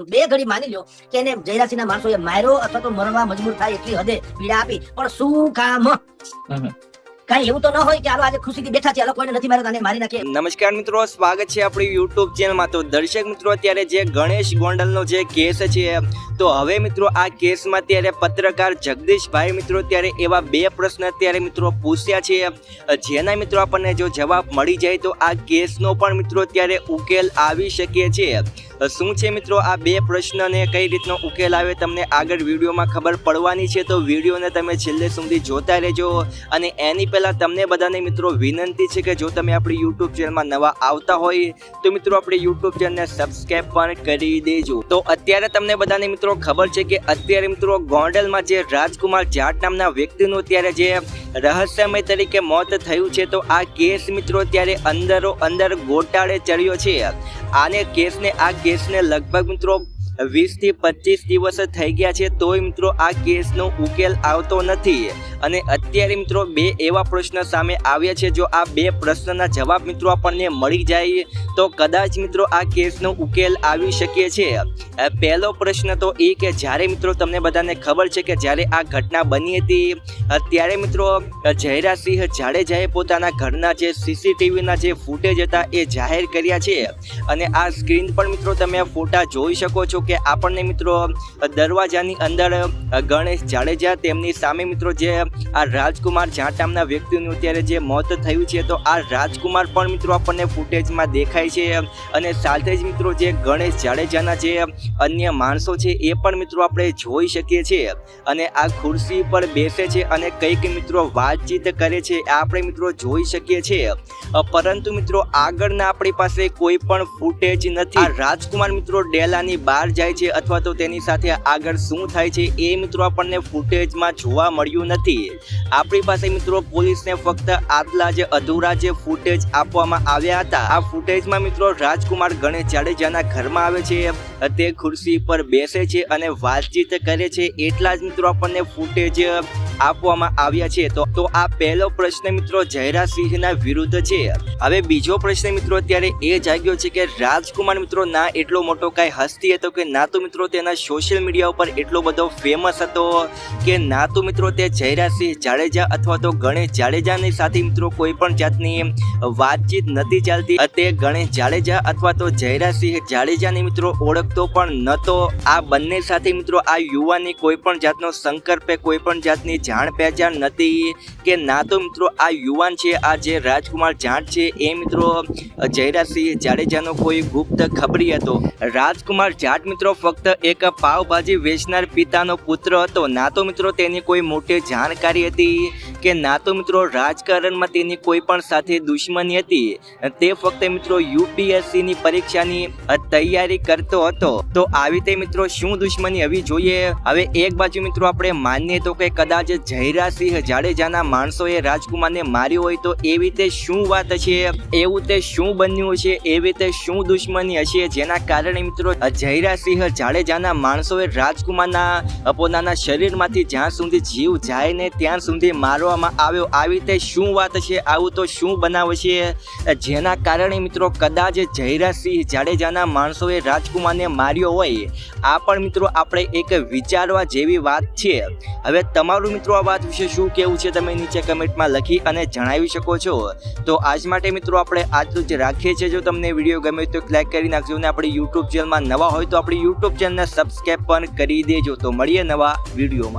કે બે ઘડી માની લો કે એને જયરાસિંહના માણસોએ માર્યો અથવા તો મરણવા મજબૂર થાય એટલી હદે પીડા આપી. પણ શું કામ? કઈ એવું તો ન હોય કે હાલો આજે ખુશીથી બેઠા છે હાલો કોઈને નથી માર્યો તો મારી નાખીએ. નમસ્કાર મિત્રો સ્વાગત છે આપણી યુટ્યુબ ચેનલમાં તો દર્શક મિત્રો અત્યારે જે ગણેશ ગોંડલનો જે કેસ છે તો હવે મિત્રો આ કેસમાં ત્યારે પત્રકાર જગદીશભાઈ મિત્રો ત્યારે એવા બે પ્રશ્ન અત્યારે મિત્રો પૂછ્યા છે. જેના મિત્રો આપણને જો જવાબ મળી જાય તો આ કેસનો પણ મિત્રો ત્યારે ઉકેલ આવી શકે છે. શું છે મિત્રો આ બે પ્રશ્નને કઈ રીતનો ઉકેલ આવે તમને આગળ વિડીયોમાં ખબર પડવાની છે, તો વિડીયોને તમે છેલ્લે સુધી જોતા રહેજો. અને એની પહેલાં તમને બધાને મિત્રો વિનંતી છે કે જો તમે આપણી યુટ્યુબ ચેનલમાં નવા આવતા હોય, તો મિત્રો આપણી યુટ્યુબ ચેનલને સબસ્ક્રાઈબ પણ કરી દેજો. તો અત્યારે તમને બધાને મિત્રો ખબર છે કે અત્યારે મિત્રો ગોંડલમાં જે રાજકુમાર જાટ નામના વ્યક્તિનું અત્યારે જે રહસ્યમય તરીકે મોત થયું છે તો આ કેસ મિત્રો ત્યારે અંદરો અંદર ગોટાળે ચડ્યો છે. આને કેસને આ કેસને લગભગ મિત્રો વીસથી પચીસ દિવસ થઈ ગયા છે, તોય મિત્રો આ કેસનો ઉકેલ આવતો નથી. અને અત્યારે મિત્રો બે એવા પ્રશ્ન સામે આવ્યા છે, જો આ બે પ્રશ્નના જવાબ મિત્રો આપણને મળી જાય, તો કદાચ મિત્રો આ કેસનો ઉકેલ આવી શકે છે. પહેલો પ્રશ્ન તો એ કે જ્યારે મિત્રો તમને બધાને ખબર છે કે જ્યારે આ ઘટના બની હતી ત્યારે મિત્રો જયરાજસિંહ જાડેજાએ પોતાના ઘરના જે સીસીટીવીના જે ફૂટેજ હતા એ જાહેર કર્યા છે. અને આ સ્ક્રીન પર મિત્રો તમે ફોટા જોઈ શકો છો કે આપણને મિત્રો દરવાજાની અંદર ગણેશ જાડેજા તેમની સામે મિત્રો જે આ રાજકુમાર જાટ નામના વ્યક્તિનું અત્યારે જે મોત થયું છે, તો આ રાજકુમાર પણ મિત્રો આપણને ફૂટેજમાં દેખાય છે અને સાથે જ મિત્રો જે ગણેશ જાડેજાના જે અન્ય માણસો છે, એ પણ મિત્રો આપણે જોઈ શકીએ છીએ અને આ ખુરશી પર બેસે છે અને કંઈક મિત્રો વાતચીત કરે છે આપણે મિત્રો જોઈ શકીએ છીએ. પરંતુ મિત્રો આગળના આપણી પાસે કોઈ પણ ફૂટેજ નથી. રાજકુમાર મિત્રો ડેલાની બહાર જાય છે અથવા તો તેની સાથે આગળ શું થાય છે એ મિત્રો આપણને ફૂટેજમાં જોવા મળ્યું નથી. આપણી પાસે મિત્રો પોલીસને ફક્ત આટલા જે અધૂરા જે ફૂટેજ આપવામાં આવ્યા હતા. આ ફૂટેજમાં મિત્રો રાજકુમાર ગણેશ જાડેજાના ઘરમાં આવે છે, તે ખુરશી પર બેસે છે અને વાતચીત કરે છે. એટલા જ મિત્રો આપણને ફૂટેજ આપવામાં આવ્યા છે, તો તો આ પહેલો પ્રશ્ન મિત્રો જયરાજસિંહના વિરુદ્ધ છે. હવે બીજો પ્રશ્ન મિત્રો અત્યારે એ જાગ્યો છે કે રાજકુમાર મિત્રો ના એટલો મોટો કાંઈ હસ્તી હતો કે ના તો મિત્રો તેના સોશિયલ મીડિયા ઉપર એટલો બધો ફેમસ હતો કે ના તો મિત્રો તે જયરાજસિંહ જાડેજા અથવા તો ગણેશ જાડેજાની સાથે મિત્રો કોઈ પણ જાતની વાતચીત નથી ચાલતી. તે ગણેશ જાડેજા અથવા તો જયરાજસિંહ જાડેજાની મિત્રો ઓળખતો પણ નહોતો આ બંને સાથે મિત્રો આ યુવાની કોઈ પણ જાતનો સંકલ્પે કોઈ પણ જાતની જાણ પહેચાણ નથી કે ના તો મિત્રો આ યુવાન છે, આ જે રાજકુમાર જાટ છે, એ મિત્રો જયરાજસિંહ જાડેજાનો કોઈ ગુપ્ત ખબરી હતો. રાજકુમાર જાટ મિત્રો ફક્ત એક પાવભાજી વેચનાર પિતાનો પુત્ર હતો. ના તો મિત્રો તેની કોઈ મોટી જાણકારી હતી કે ના તો મિત્રો રાજકારણમાં તેની કોઈ પણ સાથે દુશ્મની હતી. તે ફક્ત મિત્રો યુપીએસસી ની પરીક્ષાની તૈયારી કરતો હતો. તો આવી તે મિત્રો શું દુશ્મની હવી જોઈએ? હવે એક બાજુ મિત્રો આપણે માનીએ તો કે કદાચ જયરાસિંહ જાડેજાના માણસોએ રાજકુમારને માર્યો હોય તો એવી તે શું વાત છે એવું તે શું બન્યું છે એવી તે શું દુશ્મની હશે? જેના કારણે મિત્રો જયરાસિંહ જાડેજાના માણસોએ રાજકુમારના પોતાના શરીરમાંથી જ્યાં સુધી જીવ જાય ને ત્યાં સુધી મારવામાં આવ્યો. આવી તે શું વાત છે? આવું તો શું બનાવ છે? જેના કારણે મિત્રો કદાચ જયરાજસિંહ જાડેજાના માણસોએ રાજકુમારને માર્યો હોય. આ પણ મિત્રો આપણે એક વિચારવા જેવી વાત છે. હવે તમારું મિત્રો આ વાત વિશે શું કહેવું છે તમે નીચે કમેન્ટમાં લખી અને જણાવી શકો છો. તો આજ માટે મિત્રો આપણે આટલું જ રાખીએ છીએ. જો તમને વીડિયો ગમે તો લાઈક કરી નાખજો અને આપણી યુટ્યુબ ચેનલમાં નવા હોય તો આપણી યુટ્યુબ ચેનલને સબસ્ક્રાઈબ પણ કરી દેજો. તો મળીએ નવા વિડીયોમાં.